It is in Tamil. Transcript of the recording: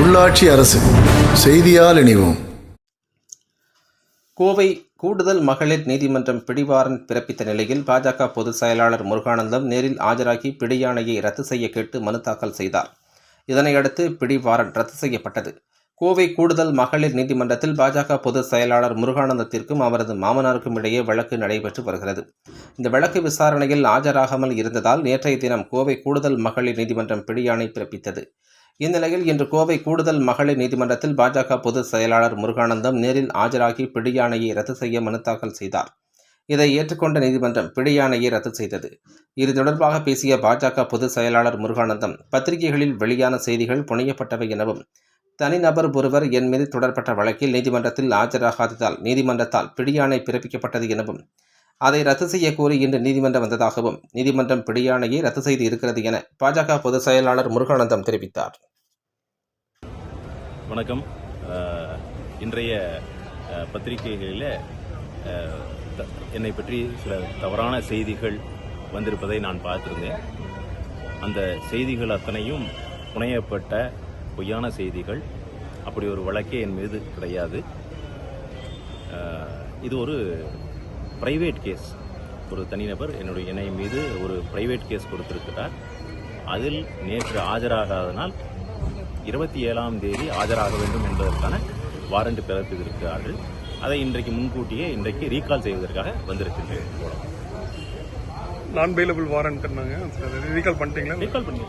உள்ளாட்சி அரசு செய்தியால் இணைவோம். கோவை கூடுதல் மகளிர் நீதிமன்றம் பிடிவாரன் பிறப்பித்த நிலையில் பாஜக பொதுச் செயலாளர் முருகானந்தம் நேரில் ஆஜராகி பிடியாணையை ரத்து செய்ய கேட்டு மனு தாக்கல் செய்தார். இதனையடுத்து பிடிவாரன் ரத்து செய்யப்பட்டது. கோவை கூடுதல் மகளிர் நீதிமன்றத்தில் பாஜக பொதுச் செயலாளர் முருகானந்தத்திற்கும் அவரது மாமனாருக்கும் இடையே வழக்கு நடைபெற்று வருகிறது. இந்த வழக்கு விசாரணையில் ஆஜராகாமல் இருந்ததால் நேற்றைய தினம் கோவை கூடுதல் மகளிர் நீதிமன்றம் பிடியாணை பிறப்பித்தது. இந்நிலையில் இன்று கோவை கூடுதல் மகளிர் நீதிமன்றத்தில் பாஜக பொதுச் செயலாளர் முருகானந்தம் நேரில் ஆஜராகி பிடியாணையை ரத்து செய்ய மனு தாக்கல் செய்தார். இதை ஏற்றுக்கொண்ட நீதிமன்றம் பிடியாணையை ரத்து செய்தது. இது தொடர்பாக பேசிய பாஜக பொதுச் செயலாளர் முருகானந்தம் பத்திரிகைகளில் வெளியான செய்திகள் புனையப்பட்டவை எனவும் தனிநபர் ஒருவர் என் மீது தொடரப்பட்ட வழக்கில் நீதிமன்றத்தில் ஆஜராகாததால் நீதிமன்றத்தால் பிடியாணை பிறப்பிக்கப்பட்டது எனவும் அதை ரத்து செய்ய கோரி இன்று நீதிமன்றம் வந்ததாகவும் நீதிமன்றம் பிடியாணையை ரத்து செய்து இருக்கிறது என பாஜக பொதுச் செயலாளர் முருகானந்தம் தெரிவித்தார். வணக்கம். இன்றைய பத்திரிகைகளில் த- என்னை பற்றி சில தவறான செய்திகள் வந்திருப்பதை நான் பார்த்துருந்தேன். அந்த செய்திகள் அத்தனையும் புனையப்பட்ட பொய்யான செய்திகள். அப்படி ஒரு வழக்கே என் மீது கிடையாது. இது ஒரு ப்ரைவேட் கேஸ் ஒரு தனிநபர் என்னுடைய என்னை மீது ஒரு ப்ரைவேட் கேஸ் கொடுத்திருக்கிறார். அதில் நேற்று ஆஜராகாதனால் இருபத்தி ஏழாம் தேதி ஆஜராக வேண்டும் என்பதற்கான வாரண்ட் பிறப்பித்திருக்கிறார்கள். அதை இன்றைக்கு முன்கூட்டியே இன்றைக்கு ரீகால் செய்வதற்காக வந்திருக்கின்றேன். நான் பெயிலபிள் வாரண்ட்னாங்க ரீகால் பண்ணிட்டீங்களா? ரீகால் பண்ணி